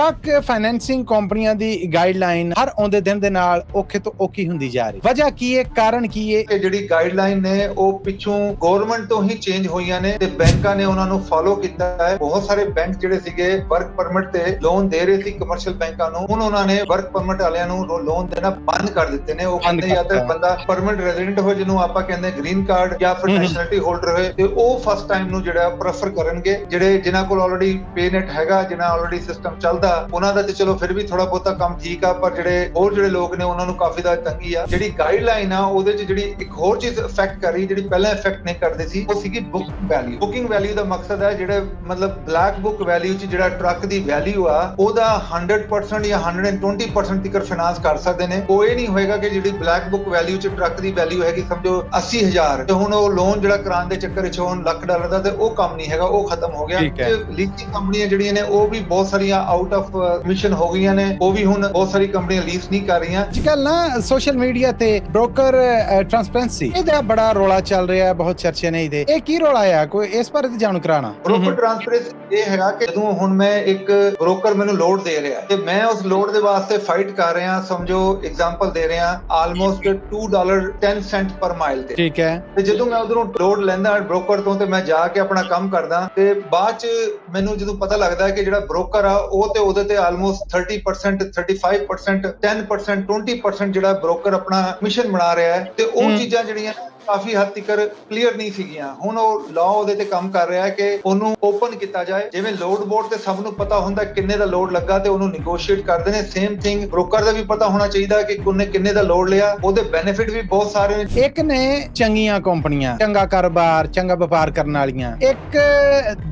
Truck financing ਕੰਪਨੀਆਂ ਦੀ guideline ਹਰ ਆਉਂਦੇ ਦਿਨ ਦੇ ਨਾਲ ਔਖੇ ਤੋਂ ਔਖੀ ਹੁੰਦੀ ਜਾ ਰਹੀ। ਵਜ੍ਹਾ ਕੀ ਹੈ? ਕਾਰਨ ਕੀ ਹੈ? ਇਹ ਜਿਹੜੀ ਗਾਈਡਲਾਈਨ ਨੇ ਉਹ ਪਿੱਛੋਂ ਗਵਰਨਮੈਂਟ ਤੋਂ ਹੀ ਚੇਂਜ ਹੋਈਆਂ ਨੇ ਤੇ ਬੈਂਕਾਂ ਨੇ ਉਹਨਾਂ ਨੂੰ ਫਾਲੋ ਕੀਤਾ ਹੈ। ਬਹੁਤ ਸਾਰੇ ਬੈਂਕ ਜਿਹੜੇ ਸੀਗੇ ਵਰਕ ਪਰਮਿਟ ਤੇ ਲੋਨ ਦੇ ਰਹੇ ਸੀ ਕਮਰਸ਼ੀਅਲ ਬੈਂਕਾਂ ਨੂੰ। ਹੁਣ ਉਹਨਾਂ ਨੇ ਵਰਕ ਪਰਮਿਟ ਵਾਲਿਆਂ ਨੂੰ ਲੋਨ ਦੇਣਾ ਬੰਦ ਕਰ ਦਿੱਤੇ ਨੇ। ਉਹ ਕਹਿੰਦੇ ਜਾਂ ਤਾਂ। ਬੰਦਾ ਪਰਮਿਟ ਰੈਜ਼ੀਡੈਂਟ ਹੋਵੇ ਜਿਹਨੂੰ ਆਪਾਂ ਕਹਿੰਦੇ ਗ੍ਰੀਨ ਕਾਰਡ ਜਾਂ ਫਿਰ। ਨੈਸ਼ਨੈਲਿਟੀ ਹੋਲਡਰ ਹੋਵੇ ਤੇ ਉਹ ਫਸਟ ਟਾਈਮ ਨੂੰ ਜਿਹੜਾ ਪ੍ਰੈਫਰ ਕਰਨਗੇ ਜਿਹੜੇ ਜਿਨ੍ਹਾਂ ਕੋਲ ਆਲਰੇਡੀ ਪੇਨੈਟ ਹੈਗਾ ਜਿਨ੍ਹਾਂ ਆਲਰੇਡੀ ਸਿਸਟਮ ਚੱਲਦਾ ਉਹਨਾਂ ਦਾ ਤੇ ਚਲੋ ਫਿਰ ਵੀ ਥੋੜਾ ਬਹੁਤਾ ਕੰਮ ਠੀਕ ਆ ਪਰ ਜਿਹੜੇ ਹੋਰ ਜਿਹੜੇ ਲੋਕ ਨੇ ਉਹਨਾਂ ਨੂੰ ਕਾਫੀ ਜ਼ਿਆਦਾ ਤੰਗੀ ਆ। ਜਿਹੜੀ ਗਾਈਡਲਾਈਨ ਆ ਉਹਦੇ 'ਚ ਜਿਹੜੀ ਇੱਕ ਹੋਰ ਚੀਜ਼ ਇਫੈਕਟ ਕਰ ਰਹੀ ਜਿਹੜੀ ਪਹਿਲਾਂ ਇਫੈਕਟ ਨਹੀਂ ਕਰਦੇ ਸੀ ਉਹ ਸੀਗੀ ਬੁਕਿੰਗ ਵੈਲਿਊ ਬੁਕਿੰਗ ਵੈਲਿਊ ਦਾ ਮਕਸਦ ਹੈ ਜਿਹੜੇ ਮਤਲਬ ਬਲੈਕ ਬੁੱਕ ਵੈਲਿਊ 'ਚ ਜਿਹੜਾ ਟਰੱਕ ਦੀ ਵੈਲਿਊ ਆ ਉਹਦਾ 100% ਜਾਂ 120% ਤੱਕ ਫਾਈਨਾਂਸ ਕਰ ਸਕਦੇ ਨੇ। ਉਹ ਇਹ ਨਹੀਂ ਹੋਏਗਾ ਕਿ ਜਿਹੜੀ ਬਲੈਕ ਬੁੱਕ ਵੈਲਿਊ 'ਚ ਟਰੱਕ ਦੀ ਵੈਲਿਊ ਹੈਗੀ ਸਮਝੋ 80000 ਤੇ ਹੁਣ ਉਹ ਲੋਨ ਜਿਹੜਾ ਕਰਾਉਣ ਦੇ ਚੱਕਰ 'ਚ ਹੁਣ ਲੱਖ ਡਾਲਰ ਦਾ ਤੇ ਉਹ ਕੰਮ ਨਹੀਂ ਹੈਗਾ ਉਹ ਖਤਮ ਹੋ ਗਿਆ। ਹੈ। ਲੀਸਿੰਗ ਕੰਪਨੀਆਂ ਜਿਹੜੀਆਂ ਨੇ ਉਹ ਵੀ ਬਹੁਤ ਸਾਰੀਆਂ ਆਊਟ ਆਫ ਮਿਸ਼ਨ ਹੋ ਗਈਆਂ ਨੇ ਉਹ ਵੀ ਹੁਣ ਬਹੁਤ ਸਾਰੀ ਕੰਪਨੀਆਂ ਲੀਸ ਨਹੀਂ ਕਰ ਰਹੀਆਂ। ਅੱਜ ਕੱਲ ਨਾ ਸੋਸ਼ਲ ਮੀਡੀਆ ਤੇ ਬ੍ਰੋਕਰ ਟ੍ਰਾਂਸਪੇਰੈਂਸੀ ਇਹਦਾ ਬੜਾ ਰੋਲਾ ਚੱਲ ਰਿਹਾ ਹੈ ਬਹੁਤ ਚਰਚੇ ਨੇ ਇਹਦੇ। ਇਹ ਕੀ ਰੋਲਾ ਆ? ਕੋਈ ਇਸ ਬਾਰੇ ਤੇ ਜਾਣੂ ਕਰਾਣਾ ਬ੍ਰੋਕਰ ਟ੍ਰਾਂਸਪੇਰੈਂਸੀ ਇਹ ਹੈਗਾ ਕਿ ਜਦੋਂ ਹੁਣ ਮੈਂ ਇੱਕ ਬ੍ਰੋਕਰ ਮੈਨੂੰ ਲੋਡ ਦੇ ਰਿਹਾ ਤੇ ਮੈਂ ਉਸ ਲੋਡ ਦੇ ਵਾਸਤੇ ਫਾਈਟ ਕਰ ਰਿਹਾ ਸਮਝੋ ਐਗਜ਼ਾਮਪਲ ਦੇ ਰਿਹਾ almost 2 dollar 10 cent per mile ਤੇ। ਠੀਕ ਹੈ। ਤੇ ਜਦੋਂ ਮੈਂ ਉਧਰੋਂ ਲੋਡ ਲੈਂਦਾ ਬ੍ਰੋਕਰ ਤੋਂ ਤੇ ਮੈਂ ਜਾ ਕੇ ਆਪਣਾ ਕੰਮ ਕਰਦਾ ਤੇ ਬਾਅਦ ਚ ਮੈਨੂੰ ਜਦੋਂ ਪਤਾ ਲੱਗਦਾ ਹੈ ਕਿ ਜਿਹੜਾ ਬ੍ਰੋਕਰ ਆ ਉਹ ਤੇ ਉਹਦੇ ਤੇ ਆਲਮੋਸਟ 30% 35% 10% 20% ਜਿਹੜਾ ਬ੍ਰੋਕਰ ਆਪਣਾ ਕਮਿਸ਼ਨ ਬਣਾ ਰਿਹਾ ਹੈ ਤੇ ਉਹ। ਚੀਜ਼ਾਂ ਜਿਹੜੀਆਂ ਕਾਫੀ ਹੱਦ ਤੱਕ ਕਲੀਅਰ ਨਹੀਂ ਸੀਗੀਆਂ। ਹੁਣ ਉਹ ਲਾਅ ਉਹਦੇ ਤੇ ਕੰਮ ਕਰ ਰਿਹਾ ਹੈ ਕਿ ਉਹਨੂੰ ਓਪਨ ਕੀਤਾ ਜਾਏ। ਜਿਵੇਂ ਲੋਡ ਬੋਰਡ ਤੇ ਸਭ ਨੂੰ ਪਤਾ ਹੁੰਦਾ ਕਿੰਨੇ ਦਾ ਲੋਡ ਲੱਗਾ ਤੇ ਉਹਨੂੰ ਨੈਗੋਸ਼ੀਏਟ ਕਰਦੇ ਨੇ। ਸੇਮ ਥਿੰਗ ਬ੍ਰੋਕਰ ਦਾ ਵੀ ਪਤਾ ਹੋਣਾ ਚਾਹੀਦਾ ਕਿ ਉਹਨੇ ਕਿੰਨੇ ਦਾ ਲੋਡ ਲਿਆ। ਉਹਦੇ ਬੈਨੀਫਿਟ ਵੀ ਬਹੁਤ ਸਾਰੇ ਨੇ। ਇੱਕ ਨੇ ਚੰਗੀਆਂ ਕੰਪਨੀਆਂ, ਚੰਗਾ ਕਾਰੋਬਾਰ, ਚੰਗਾ ਵਪਾਰ ਕਰਨ ਵਾਲੀਆਂ। ਇੱਕ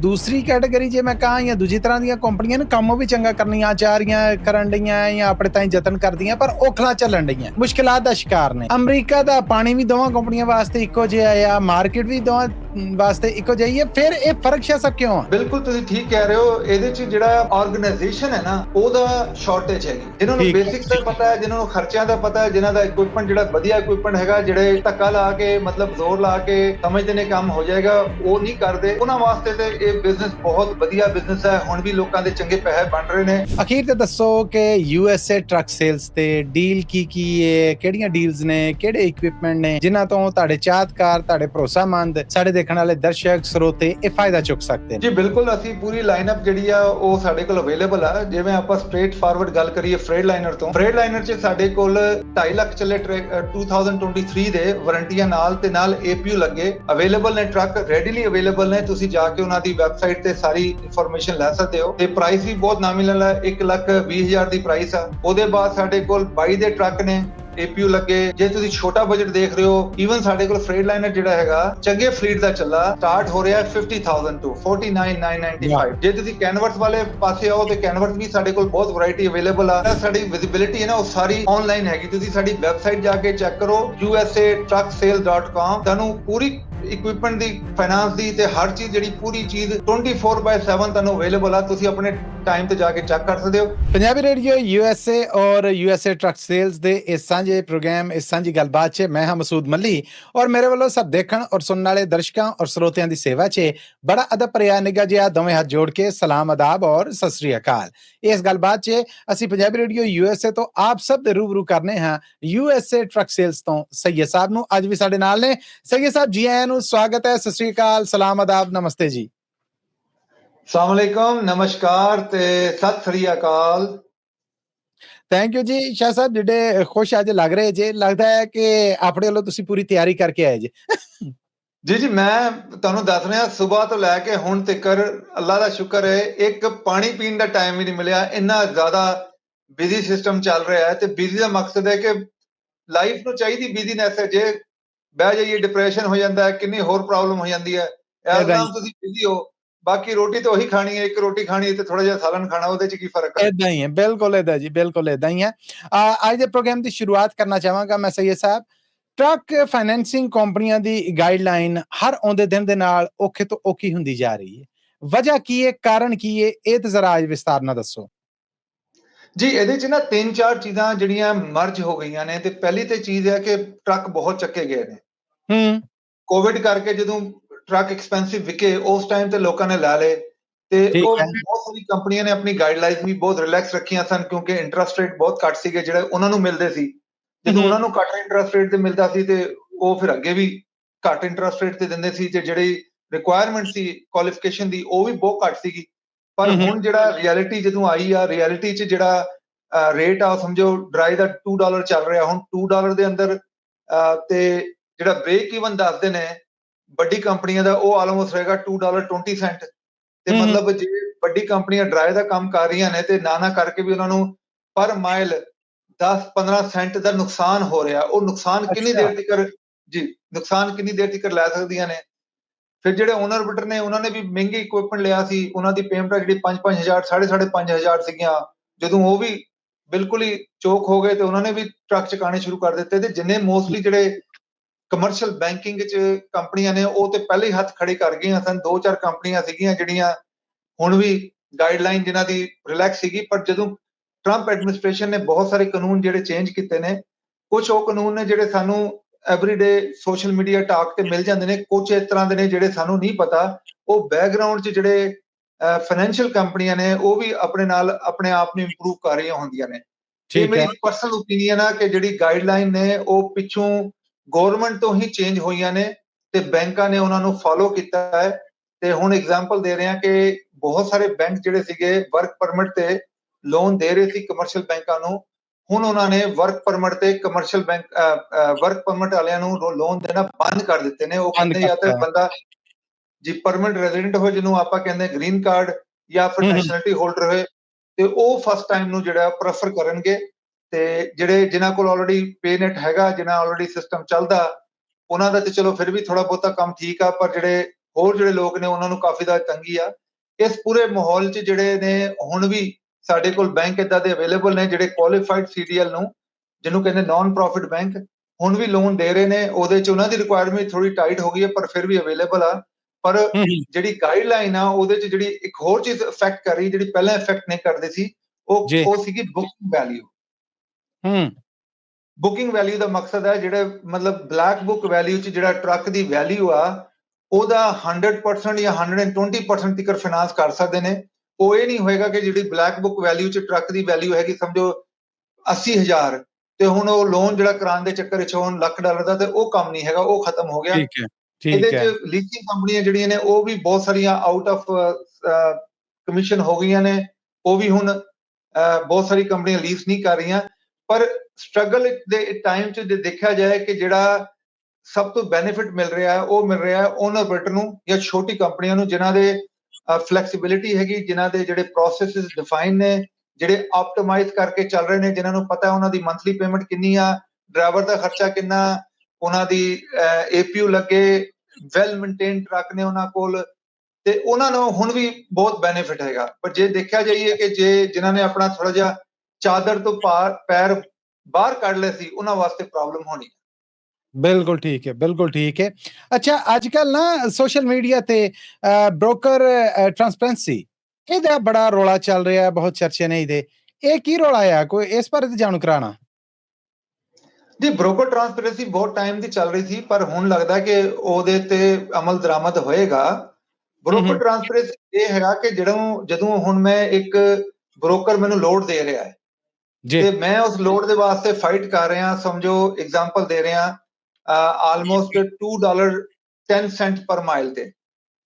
ਦੂਸਰੀ ਕੈਟਾਗਰੀ ਜੇ ਮੈਂ ਕਹਾਂ ਜਾਂ ਦੂਜੀ ਤਰ੍ਹਾਂ ਦੀਆਂ ਕੰਪਨੀਆਂ ਨੇ ਕੰਮ ਵੀ ਚੰਗਾ ਕਰਨੀਆਂ ਚਾਹ ਰਹੀਆਂ ਕਰਨ ਡਈਆਂ ਜਾਂ ਆਪਣੇ ਤਾਈਂ ਯਤਨ ਕਰਦੀਆਂ, ਪਰ ਔਖਲਾ ਚੱਲਣ ਡਈਆਂ ਮੁਸ਼ਕਲਾਂ ਦਾ ਸ਼ਿਕਾਰ ਨੇ। ਅਮਰੀਕਾ ਦਾ ਪਾਣੀ ਵੀ ਦੋਵਾਂ ਕੰਪਨੀਆਂ ਵਾਸਤੇ ਇੱਕੋ ਜਿਹਾ ਆ ਮਾਰਕੀਟ ਵੀ ਦੋਵਾਂ ਵਾਸਤੇ ਇੱਕੋ ਜਿਹੀ ਹੈ। ਫਿਰ ਇਹ ਫ਼ਰਕ ਸ਼ਾਸਕ ਕਿਉਂ ਆ? ਬਿਲਕੁਲ ਤੁਸੀਂ ਠੀਕ ਕਹਿ ਰਹੇ ਹੋ। ਇਹਦੇ ਚ ਜਿਹੜਾ ਆਰਗੇਨਾਈਜੇਸ਼ਨ ਹੈ ਨਾ ਉਹਦਾ ਸ਼ਾਰਟੇਜ ਹੈਗੀ। ਜਿਨ੍ਹਾਂ ਨੂੰ। ਬੇਸਿਕਸ ਦਾ ਪਤਾ ਹੈ ਜਿਨ੍ਹਾਂ ਨੂੰ ਖਰਚਿਆਂ ਦਾ ਪਤਾ ਹੈ ਜਿਨ੍ਹਾਂ ਦਾ ਇਕਵਿਪਮੈਂਟ ਜਿਹੜਾ ਵਧੀਆ ਇਕਵਿਪਮੈਂਟ ਹੈਗਾ ਜਿਹੜੇ ਧੱਕਾ ਲਾ ਕੇ ਮਤਲਬ ਜ਼ੋਰ ਲਾ ਕੇ ਸਮਝਦੇ ਨੇ ਕੰਮ ਹੋ ਜਾਏਗਾ ਉਹ ਨਹੀਂ ਕਰਦੇ। ਉਹਨਾਂ ਵਾਸਤੇ ਤੇ ਇਹ ਬਿਜ਼ਨਸ ਬਹੁਤ ਵਧੀਆ ਬਿਜ਼ਨਸ ਹੈ। ਹੁਣ ਵੀ ਲੋਕਾਂ ਦੇ ਚੰਗੇ ਪੈਸੇ ਬਣ ਰਹੇ ਨੇ। ਅਖੀਰ ਤੇ ਦੱਸੋ ਕਿ ਯੂਐਸਏ ਟਰੱਕ ਸੇਲਸ ਤੇ ਡੀਲ ਕੀ ਕੀ ਹੈ? ਕਿਹੜੀਆਂ ਡੀਲਸ ਨੇ? ਕਿਹੜੇ ਇਕਵਿਪਮੈਂਟ ਨੇ? ਜਿਨ੍ਹਾਂ ਤੋਂ ਤੁਹਾਡੇ ਚਾਹਤਕਾਰ ਤੁਹਾਡੇ ਭਰੋਸਾਮੰਦ ਸਾਡੇ ਦੇਖਣ ਵਾਲੇ ਦਰਸ਼ਕ, ਸਰੋਤੇ ਇਹ ਫਾਇਦਾ ਚੁੱਕ ਸਕਦੇ ਨੇ। ਜੀ, ਬਿਲਕੁਲ ਅਸੀਂ ਪੂਰੀ ਲਾਈਨਅਪ ਜਿਹੜੀ ਆ, ਉਹ ਸਾਡੇ ਕੋਲ ਅਵੇਲੇਬਲ ਆ। ਜਿਵੇਂ ਆਪਾਂ ਸਟ੍ਰੇਟ ਫਾਰਵਰਡ ਗੱਲ ਕਰੀਏ ਫਰੇਡ ਲਾਈਨਰ ਤੋਂ। ਫਰੇਡ ਲਾਈਨਰ 'ਚ ਸਾਡੇ ਕੋਲ 2.5 ਲੱਖ ਚੱਲੇ 2023 ਦੇ ਵਾਰੰਟੀਆਂ ਨਾਲ ਤੇ ਨਾਲ APU ਲੱਗੇ। ਅਵੇਲੇਬਲ ਨੇ ਟਰੱਕ ਰੈਡੀਲੀ ਅਵੇਲੇਬਲ ਨੇ। ਤੁਸੀਂ ਜਾ ਕੇ ਉਹਨਾਂ ਦੀ ਵੈਬਸਾਈਟ ਤੇ ਸਾਰੀ ਇਨਫੋਰਮੇਸ਼ਨ ਲੈ ਸਕਦੇ ਹੋ। ਤੇ ਪ੍ਰਾਈਸ ਵੀ ਬਹੁਤ ਨਾਮੀਨਲ ਹੈ 1 ਲੱਖ 20 ਹਜ਼ਾਰ ਦੀ ਪ੍ਰਾਈਸ ਆ। ਉਹਦੇ ਬਾਅਦ ਸਾਡੇ ਕੋਲ 22 ਦੇ ਟਰੱਕ ਨੇ APU ਲੱਗੇ। ਜੇ ਤੁਸੀਂ ਛੋਟਾ ਬਜਟ ਦੇਖ ਰਹੇ ਹੋ ਈਵਨ ਸਾਡੇ ਕੋਲ ਫਰੇਡ ਲਾਈਨਰ ਜਿਹੜਾ ਹੈਗਾ, ਚੰਗੇ ਫਲੀਟ ਦਾ ਚੱਲਾ ਸਟਾਰਟ ਹੋ ਰਿਹਾ 50000 ਤੋਂ 49995 ਜੇ ਤੁਸੀਂ ਕੈਨਵਸ ਵਾਲੇ ਪਾਸੇ ਆਓ, ਤੇ ਕੈਨਵਸ ਵੀ ਸਾਡੇ ਕੋਲ ਬਹੁਤ ਵੈਰਾਈਟੀ ਅਵੇਲੇਬਲ ਆ। ਸਾਡੀ ਵਿਜ਼ਿਬਿਲਿਟੀ ਹੈ ਨਾ, ਉਹ ਸਾਰੀ ਆਨਲਾਈਨ ਹੈਗੀ। ਤੁਸੀਂ ਸਾਡੀ ਵੈਬਸਾਈਟ ਜਾ ਕੇ ਚੈੱਕ ਕਰੋ usatrucksale.com ਤੁਹਾਨੂੰ ਪੂਰੀ ਇਕਵਿਪਮੈਂਟ ਦੀ ਫਾਈਨਾਂਸ ਦੀ, ਤੇ ਹਰ ਚੀਜ਼ ਜਿਹੜੀ ਪੂਰੀ ਚੀਜ਼ 24/7 ਤੁਹਾਨੂੰ ਅਵੇਲੇਬਲ ਆ। ਤੁਸੀਂ ਆਪਣੇ ਟਾਈਮ ਤੇ ਜਾ ਕੇ ਚੈੱਕ ਕਰ ਸਕਦੇ ਹੋ। ਪੰਜਾਬੀ ਰੇਡੀਓ ਯੂਐਸਏ ਔਰ ਯੂਐਸਏ ਟਰੱਕ ਸੇਲਸ ਦੇ ਇਸ ਸਾਂਝੇ ਪ੍ਰੋਗਰਾਮ ਇਸ ਸਾਂਝੀ ਗੱਲਬਾਤ 'ਚ ਮੈਂ ਹਾਂ ਮਸੂਦ ਮੱਲੀ ਔਰ ਮੇਰੇ ਵੱਲੋਂ ਸਭ ਦੇਖਣ ਔਰ ਸੁਣਨ ਵਾਲੇ ਦਰਸ਼ਕਾਂ ਔਰ ਸਰੋਤਿਆਂ ਦੀ ਸੇਵਾ 'ਚ ਬੜਾ ਅਦਬ ਭਰਿਆ ਨਿੱਘਾ ਜਿਹਾ ਦੋਵੇਂ ਹੱਥ ਜੋੜ ਕੇ ਸਲਾਮ, ਅਦਾਬ ਔਰ ਸਤਿ ਸ੍ਰੀ ਅਕਾਲ। ਇਸ ਗੱਲਬਾਤ 'ਚ ਅਸੀਂ ਪੰਜਾਬੀ ਰੇਡੀਓ ਯੂਐਸਏ ਤੋਂ ਆਪ ਸਭ ਦੇ ਰੂਬਰੂ ਕਰਨੇ ਹਾਂ। ਯੂਐਸਏ ਟਰੱਕ ਸੇਲਸ ਤੋਂ ਸੈਯਦ ਸਾਹਿਬ ਨੂੰ। ਅੱਜ ਵੀ ਸਾਡੇ ਨਾਲ ਨੇ। ਸੈਯਦ ਸਾਹਿਬ ਜੀ ਆਇਆਂ ਨੂੰ ਸਵਾਗਤ ਹੈ। ਸਤਿ ਸ੍ਰੀ ਅਕਾਲ, ਸਲਾਮ, ਅਦਾਬ, ਨਮਸਤੇ ਜੀ। ਅਸਲਾਮ ਅਲੈਕਮ ਨਮਸਕਾਰ ਤੇ ਸਤਿ ਸ੍ਰੀ ਅਕਾਲ ਥੈਂਕ ਯੂ ਜੀ ਸ਼ਾਹ ਸਾਹਿਬ ਜਿਹੜੇ ਖੁਸ਼ ਅੱਜ ਲੱਗ ਰਹੇ ਜੇ ਲੱਗਦਾ ਹੈ ਕਿ ਆਪਣੇ ਵੱਲੋਂ ਤੁਸੀਂ ਪੂਰੀ ਤਿਆਰੀ ਕਰਕੇ ਆਏ ਜੇ ਜੀ ਜੀ ਮੈਂ ਤੁਹਾਨੂੰ ਦੱਸ ਰਿਹਾ ਸਵੇਰ ਤੋਂ ਲੈ ਕੇ ਹੁਣ ਤੱਕ ਅੱਲਾ ਦਾ ਸ਼ੁਕਰ ਹੈ ਇੱਕ ਪਾਣੀ ਪੀਣ ਦਾ ਟਾਈਮ ਵੀ ਨਹੀਂ ਮਿਲਿਆ ਇੰਨਾ ਜ਼ਿਆਦਾ ਬਿਜ਼ੀ ਸਿਸਟਮ ਚੱਲ ਰਿਹਾ ਹੈ ਤੇ ਬਿਜ਼ੀ ਦਾ ਮਕਸਦ ਹੈ ਕਿ ਲਾਈਫ ਨੂੰ ਚਾਹੀਦੀ ਬਿਜ਼ੀਨੈਸ ਹੈ ਜੇ ਬਹਿ ਜਾਈਏ ਡਿਪਰੈਸ਼ਨ ਹੋ ਜਾਂਦਾ ਹੈ ਕਿੰਨੀ ਹੋਰ ਪ੍ਰੋਬਲਮ ਹੋ ਜਾਂਦੀ ਹੈ ਹੀ। ਐਲਜ਼ਾਮ ਤੁਸੀਂ ਬਿਜ਼ੀ ਹੋ ਬਾਕੀ ਰੋਟੀ ਤਾਂ ਉਹੀ ਖਾਣੀ ਹੈ ਇੱਕ ਰੋਟੀ ਖਾਣੀ ਤੇ ਥੋੜਾ ਜਿਹਾ ਸਾਲਨ ਖਾਣਾ ਉਹਦੇ ਚ ਕੀ ਫ਼ਰਕ ਹੈ ਇਦਾਂ ਹੀ ਹੈ ਬਿਲਕੁਲ ਇਦਾਂ ਜੀ ਬਿਲਕੁਲ ਇਦਾਂ ਹੀ ਹੈ। ਅੱਜ ਦੇ ਪ੍ਰੋਗਰਾਮ ਦੀ ਸ਼ੁਰੂਆਤ ਕਰਨਾ ਚਾਹਾਂਗਾ ਮੈਂ ਸੈਯਦ ਸਾਹਿਬ। ਟਰੱਕ ਫਾਈਨੈਂਸਿੰਗ ਕੰਪਨੀਆਂ ਦੀ ਗਾਈਡਲਾਈਨ ਹਰ ਆਉਂਦੇ ਦਿਨ ਦੇ ਨਾਲ ਔਖੇ ਤੋਂ ਔਖੀ ਹੁੰਦੀ ਜਾ ਰਹੀ ਹੈ। ਵਜ੍ਹਾ ਕੀ ਹੈ ਕਾਰਨ ਕੀ ਹੈ ਇਹ ਤੇ ਜ਼ਰਾ ਅੱਜ ਵਿਸਤਾਰ ਨਾਲ ਦੱਸੋ। ਜੀ ਇਹਦੇ ਚ ਨਾ ਤਿੰਨ ਚਾਰ ਚੀਜ਼ਾਂ ਜਿਹੜੀਆਂ ਮਰਜ ਹੋ ਗਈਆਂ ਨੇ ਤੇ ਪਹਿਲੀ ਤੇ ਚੀਜ਼ ਹੈ ਕਿ ਟਰੱਕ ਬਹੁਤ ਚੱਕੇ ਗਏ ਨੇ। ਹੂੰ। ਕੋਵਿਡ ਕਰਕੇ ਜਦੋਂ ਟਰੱਕ ਐਕਸਪੈਂਸਿਵ ਵਿਕੇ ਉਸ ਟਾਈਮ ਤੇ ਲੋਕਾਂ ਨੇ ਲੈ ਲਏ ਤੇ ਉਹ। ਬਹੁਤ ਸਾਰੀ ਕੰਪਨੀਆਂ ਨੇ ਆਪਣੀ ਗਾਈਡਲਾਈਨਸ ਵੀ ਬਹੁਤ ਰਿਲੈਕਸ ਰੱਖੀਆਂ ਸਨ ਕਿਉਂਕਿ ਇੰਟਰਸਟ ਰੇਟ ਬਹੁਤ ਘੱਟ ਸੀਗੇ ਜਿਹੜੇ ਉਹਨਾਂ ਨੂੰ ਮਿਲਦੇ ਸੀ ਜਦੋਂ। ਉਹਨਾਂ ਨੂੰ ਘੱਟ ਇੰਟਰਸਟ ਰੇਟ ਤੇ ਮਿਲਦਾ ਸੀ ਤੇ ਉਹ ਫਿਰ ਅੱਗੇ ਵੀ ਘੱਟ ਇੰਟਰਸਟ ਰੇਟ ਤੇ ਦਿੰਦੇ ਸੀ ਤੇ ਜਿਹੜੀ ਰਿਕੁਆਇਰਮੈਂਟ ਸੀ ਕੁਆਲੀਫਿਕੇਸ਼ਨ ਦੀ ਉਹ ਵੀ ਬਹੁਤ ਘੱਟ ਸੀਗੀ ਪਰ। ਹੁਣ ਜਿਹੜਾ ਰਿਐਲਿਟੀ ਜਦੋਂ ਆਈ ਆ ਰਿਐਲਿਟੀ 'ਚ ਜਿਹੜਾ ਰੇਟ ਆ ਸਮਝੋ ਡਰਾਈ ਦਾ 2 ਡਾਲਰ ਚੱਲ ਰਿਹਾ ਹੁਣ 2 ਡਾਲਰ ਦੇ ਅੰਦਰ ਤੇ ਜਿਹੜਾ ਬ੍ਰੇਕ ਇਵਨ ਦੱਸਦੇ ਨੇ ਵੱਡੀ ਕੰਪਨੀਆਂ ਦਾ ਉਹ ਆਲਮੋਸਟ ਰਹੇਗਾ 2 ਡਾਲਰ 20 ਸੈਂਟ ਤੇ। ਮਤਲਬ ਜੇ ਵੱਡੀ ਕੰਪਨੀਆਂ ਡਰਾਈ ਦਾ ਕੰਮ ਕਰ ਰਹੀਆਂ ਨੇ ਤੇ ਨਾ ਨਾ ਕਰਕੇ ਵੀ ਉਹਨਾਂ ਨੂੰ ਪਰ ਮਾਈਲ 10 15 ਸੈਂਟ ਦਾ ਨੁਕਸਾਨ ਹੋ ਰਿਹਾ। ਉਹ ਨੁਕਸਾਨ ਕਿੰਨੀ। ਦੇਰ ਤੱਕ ਜੀ ਨੁਕਸਾਨ ਕਿੰਨੀ ਦੇਰ ਤੱਕ ਲੈ ਸਕਦੀਆਂ ਨੇ? ਫਿਰ ਜਿਹੜੇ ਓਨਰ ਬਿਟਰ ਨੇ ਉਹਨਾਂ ਨੇ ਵੀ ਮਹਿੰਗੀ ਇਕਵਿਪਮੈਂਟ ਲਿਆ ਸੀ। ਉਹਨਾਂ ਦੀ ਪੇਮੈਂਟ ਜਿਹੜੀ 5-5000 5.5 ਸੀਗੀਆਂ। ਜਦੋਂ ਉਹ ਵੀ ਬਿਲਕੁਲ ਹੀ ਚੋਕ ਹੋ ਗਏ ਤੇ ਉਹਨਾਂ ਨੇ ਵੀ ਟਰੱਕ ਚਕਾਣੇ ਸ਼ੁਰੂ ਕਰ ਦਿੱਤੇ। ਤੇ ਜਿੰਨੇ ਮੋਸਟਲੀ ਜਿਹੜੇ ਕਮਰਸ਼ੀਅਲ ਬੈਂਕਿੰਗ ਚ ਕੰਪਨੀਆਂ ਨੇ ਉਹ ਤੇ ਪਹਿਲੇ ਹੀ ਹੱਥ ਖੜੇ ਕਰ ਗਈਆਂ ਸਨ। ਦੋ ਚਾਰ ਕੰਪਨੀਆਂ ਸੀਗੀਆਂ ਜਿਹੜੀਆਂ ਹੁਣ ਵੀ ਗਾਈਡਲਾਈਨ ਜਿਨ੍ਹਾਂ ਦੀ ਰਿਲੈਕਸ ਸੀਗੀ ਪਰ ਜਦੋਂ ਟਰੰਪ ਐਡਮਿਨਿਸਟ੍ਰੇਸ਼ਨ ਨੇ ਬਹੁਤ ਸਾਰੇ ਕਾਨੂੰਨ ਜਿਹੜੇ ਚੇਂਜ ਕੀਤੇ ਨੇ ਕੁਝ ਉਹ ਕਾਨੂੰਨ ਨੇ ਜਿਹੜੇ ਸਾਨੂੰ ਐਵਰੀਡੇ ਸੋਸ਼ਲ ਮੀਡੀਆ ਟਾਕ ਤੇ ਮਿਲ ਜਾਂਦੇ ਨੇ ਕੁਝ ਇਸ ਤਰ੍ਹਾਂ ਦੇ ਨੇ ਜਿਹੜੇ ਸਾਨੂੰ ਨਹੀਂ ਪਤਾ। ਉਹ ਬੈਕਗ੍ਰਾਉਂਡ 'ਚ ਜਿਹੜੇ ਫਾਈਨੈਂਸ਼ੀਅਲ ਕੰਪਨੀਆਂ ਨੇ ਉਹ ਵੀ ਆਪਣੇ ਨਾਲ ਆਪਣੇ ਆਪ ਨੂੰ ਇੰਪਰੂਵ ਕਰ ਰਹੀਆਂ ਹੁੰਦੀਆਂ ਨੇ। ਠੀਕ ਹੈ। ਮੇਰੀ ਪਰਸਨਲ ਓਪੀਨੀਅਨ ਆ ਕਿ ਜਿਹੜੀ ਗਾਈਡਲਾਈਨ ਨੇ ਉਹ ਪਿੱਛੋਂ ਗਵਰਨਮੈਂਟ ਤੋਂ ਹੀ ਚੇਂਜ ਹੋਈਆਂ ਨੇ ਤੇ ਬੈਂਕਾਂ ਨੇ ਉਹਨਾਂ ਨੂੰ ਫਾਲੋ ਕੀਤਾ ਹੈ ਤੇ ਹੁਣ ਐਗਜ਼ਾਮਪਲ ਦੇ ਰਹੇ ਹਾਂ ਕਿ ਬਹੁਤ ਸਾਰੇ ਬੈਂਕ ਜਿਹੜੇ ਸੀਗੇ ਵਰਕ ਪਰਮਿਟ ਤੇ ਲੋਨ ਦੇ ਰਹੇ ਸੀ ਕਮਰਸ਼ੀਅਲ ਬੈਂਕਾਂ ਨੂੰ ਹੁਣ ਉਹਨਾਂ ਨੇ ਵਰਕ ਪਰਮਿਟ ਤੇ ਕਮਰਸ਼ੀਅਲ ਬੈਂਕ ਵਰਕ ਪਰਮਿਟ ਵਾਲਿਆਂ ਨੂੰ ਲੋਨ ਦੇਣਾ ਬੰਦ ਕਰ ਦਿੱਤੇ ਨੇ ਉਹ ਕਹਿੰਦੇ ਜਾਂ ਤਾਂ। ਬੰਦਾ ਜੀ ਪਰਮਨੈਂਟ ਰੈਜ਼ੀਡੈਂਟ ਹੋਏ ਜਿਹਨੂੰ ਆਪਾਂ ਕਹਿੰਦੇ ਗ੍ਰੀਨ ਕਾਰਡ ਜਾਂ ਫਿਰ। ਨੈਸ਼ਨੈਲਿਟੀ ਹੋਲਡਰ ਹੋਏ ਤੇ ਉਹ ਫਸਟ ਟਾਈਮ ਨੂੰ ਜਿਹੜਾ ਪ੍ਰੈਫਰ ਕਰਨਗੇ ਤੇ ਜਿਹੜੇ ਜਿਨ੍ਹਾਂ ਕੋਲ ਆਲਰੇਡੀ ਪੇਨੈਟ ਹੈਗਾ ਜਿਨ੍ਹਾਂ ਆਲਰੇਡੀ ਸਿਸਟਮ ਚੱਲਦਾ ਉਹਨਾਂ ਦਾ ਤੇ ਚਲੋ ਫਿਰ ਵੀ ਥੋੜਾ ਬਹੁਤਾ ਕੰਮ ਠੀਕ ਆ ਪਰ ਜਿਹੜੇ ਹੋਰ ਜਿਹੜੇ ਲੋਕ ਨੇ ਉਹਨਾਂ ਨੂੰ ਕਾਫੀ ਦਾ ਤੰਗੀ ਆ ਇਸ ਪੂਰੇ ਮਾਹੌਲ 'ਚ ਜਿਹੜੇ ਨੇ ਹੁਣ ਵੀ ਸਾਡੇ ਕੋਲ ਬੈਂਕ ਇਦਾਂ ਦੇ ਅਵੇਲੇਬਲ ਨੇ ਜਿਹੜੇ ਕੁਆਲੀਫਾਈਡ ਸੀਡੀਐਲ ਨੂੰ ਜਿਹਨੂੰ ਕਹਿੰਦੇ ਨਾਨ ਪ੍ਰੋਫਿਟ ਬੈਂਕ ਹੁਣ ਵੀ ਲੋਨ ਦੇ ਰਹੇ ਨੇ ਉਹਦੇ 'ਚ ਉਹਨਾਂ ਦੀ ਰਿਕੁਆਇਰਮੈਂਟ ਥੋੜੀ ਟਾਈਟ ਹੋ ਗਈ ਹੈ ਪਰ ਫਿਰ ਵੀ ਅਵੇਲੇਬਲ ਆ ਪਰ। ਜਿਹੜੀ ਗਾਈਡਲਾਈਨ ਆ ਉਹਦੇ 'ਚ ਜਿਹੜੀ ਇੱਕ ਹੋਰ ਚੀਜ਼ ਇਫੈਕਟ ਕਰ ਰਹੀ ਜਿਹੜੀ ਪਹਿਲਾਂ ਇਫੈਕਟ ਨਹੀਂ ਕਰਦੇ ਸੀ ਉਹ। ਉਹ ਸੀਗੀ ਬੁਕਿੰਗ ਵੈਲਿਊ ਹਮ ਬੁਕਿੰਗ ਵੈਲਿਊ ਦਾ ਮਕਸਦ ਹੈ ਜਿਹੜੇ ਮਤਲਬ ਬਲੈਕ ਬੁੱਕ ਵੈਲਿਊ 'ਚ ਜਿਹੜਾ ਟਰੱਕ ਦੀ ਵੈਲਿਊ ਆ ਉਹਦਾ 100% ਜਾਂ 120% ਤੱਕ ਫਾਈਨਾਂਸ ਕਰ ਸਕਦੇ ਨੇ। ਉਹ ਇਹ ਨਹੀਂ ਹੋਏਗਾ ਕਿ ਜਿਹੜੀ ਬਲੈਕ ਬੁੱਕ ਵੈਲਿਊ 'ਚ ਟਰੱਕ ਦੀ ਵੈਲਿਊ ਹੈਗੀ ਸਮਝੋ 80000 ਤੇ ਹੁਣ ਉਹ ਲੋਨ ਜਿਹੜਾ ਕਰਾਉਣ ਦੇ ਚੱਕਰ 'ਚ ਹੁਣ ਲੱਖ ਡਾਲਰ ਦਾ ਤੇ ਉਹ ਕੰਮ ਨਹੀਂ ਹੈਗਾ ਉਹ ਖਤਮ ਹੋ ਗਿਆ। ਠੀਕ ਹੈ ਇਹਦੇ ਠੀਕ ਹੈ। 'ਚ ਲੀਸਿੰਗ ਕੰਪਨੀਆਂ ਜਿਹੜੀਆਂ ਨੇ ਉਹ ਵੀ ਬਹੁਤ ਸਾਰੀਆਂ ਆਊਟ ਆਫ ਕਮਿਸ਼ਨ ਹੋ ਗਈਆਂ ਨੇ। ਉਹ ਵੀ ਹੁਣ ਬਹੁਤ ਸਾਰੀ ਕੰਪਨੀਆਂ ਲੀਸ ਨਹੀਂ ਕਰ ਰਹੀਆਂ। ਪਰ ਸਟਰਗਲ ਦੇ ਟਾਈਮ 'ਚ ਜੇ ਦੇਖਿਆ ਜਾਏ ਕਿ ਜਿਹੜਾ ਸਭ ਤੋਂ ਬੈਨੀਫਿਟ ਮਿਲ ਰਿਹਾ ਹੈ, ਉਹ ਮਿਲ ਰਿਹਾ ਹੈ ਓਨਰ ਆਪਰੇਟਰ ਨੂੰ ਜਾਂ ਛੋਟੀ ਕੰਪਨੀਆਂ ਨੂੰ, ਜਿਨ੍ਹਾਂ ਦੇ ਫਲੈਕਸੀਬਿਲਿਟੀ ਹੈਗੀ, ਜਿਨ੍ਹਾਂ ਦੇ ਜਿਹੜੇ ਪ੍ਰੋਸੈਸਸ ਡਿਫਾਈਨ ਨੇ, ਜਿਹੜੇ ਆਪਟੀਮਾਈਜ਼ ਕਰਕੇ ਚੱਲ ਰਹੇ ਨੇ, ਜਿਨ੍ਹਾਂ ਨੂੰ ਪਤਾ ਉਹਨਾਂ ਦੀ ਮੰਥਲੀ ਪੇਮੈਂਟ ਕਿੰਨੀ ਆ ਡਰਾਈਵਰ ਦਾ ਖਰਚਾ ਕਿੰਨਾ, ਉਹਨਾਂ ਦੀ ਏਪੀਯੂ ਲੱਗੇ ਵੈਲ ਮੇਨਟੇਨ ਟਰੱਕ ਨੇ ਉਹਨਾਂ ਕੋਲ, ਤੇ ਉਹਨਾਂ ਨੂੰ ਹੁਣ ਵੀ ਬਹੁਤ ਬੈਨੀਫਿਟ ਹੈਗਾ। ਪਰ ਜੇ ਦੇਖਿਆ ਜਾਈਏ ਕਿ ਜੇ ਜਿਨ੍ਹਾਂ ਨੇ ਆਪਣਾ ਥੋੜਾ ਜਿਹਾ ਚਾਦਰ ਤੋਂ ਪਾਰ ਪੈਰ ਬਾਹਰ ਕੱਢ ਲਏ ਸੀ ਉਹਨਾਂ ਵਾਸਤੇ ਪ੍ਰੋਬਲਮ ਹੋਣੀ ਬਿਲਕੁਲ ਠੀਕ ਹੈ ਬਿਲਕੁਲ ਠੀਕ ਹੈ। ਅੱਛਾ ਅੱਜ ਕੱਲ ਨਾ ਸੋਸ਼ਲ ਮੀਡੀਆ ਤੇ ਬ੍ਰੋਕਰ ਟ੍ਰਾਂਸਪੇਰੈਂਸੀ ਇਹਦਾ ਬੜਾ ਰੋਲਾ ਚੱਲ ਰਿਹਾ ਹੈ ਬਹੁਤ ਚਰਚੇ ਨੇ ਇਹਦੇ। ਇਹ ਕੀ ਰੋਲਾ ਆ? ਕੋਈ ਇਸ ਬਾਰੇ ਤੇ ਜਾਣੂ ਕਰਾਣਾ ਜੀ ਬ੍ਰੋਕਰ ਟ੍ਰਾਂਸਪੇਰੈਂਸੀ ਬਹੁਤ ਟਾਈਮ ਦੀ ਚੱਲ ਰਹੀ ਸੀ ਪਰ ਹੁਣ ਲੱਗਦਾ ਕਿ ਉਹਦੇ ਤੇ ਅਮਲ ਦਰਾਮਦ ਹੋਏਗਾ। ਬ੍ਰੋਕਰ। ਟ੍ਰਾਂਸਪੇਰੈਂਸੀ ਇਹ ਹੈਗਾ ਕਿ ਜਦੋਂ ਜਦੋਂ ਹੁਣ ਮੈਂ ਇੱਕ ਬ੍ਰੋਕਰ ਮੈਨੂੰ ਲੋਡ ਦੇ ਰਿਹਾ ਹੈ ਜੀ। ਤੇ ਮੈਂ ਉਸ ਲੋਡ ਦੇ ਵਾਸਤੇ ਫਾਈਟ ਕਰ ਰਿਹਾ ਸਮਝੋ ਐਗਜ਼ਾਮਪਲ ਦੇ ਰਿਹਾ almost 2 dollar 10 cent per mile ਤੇ।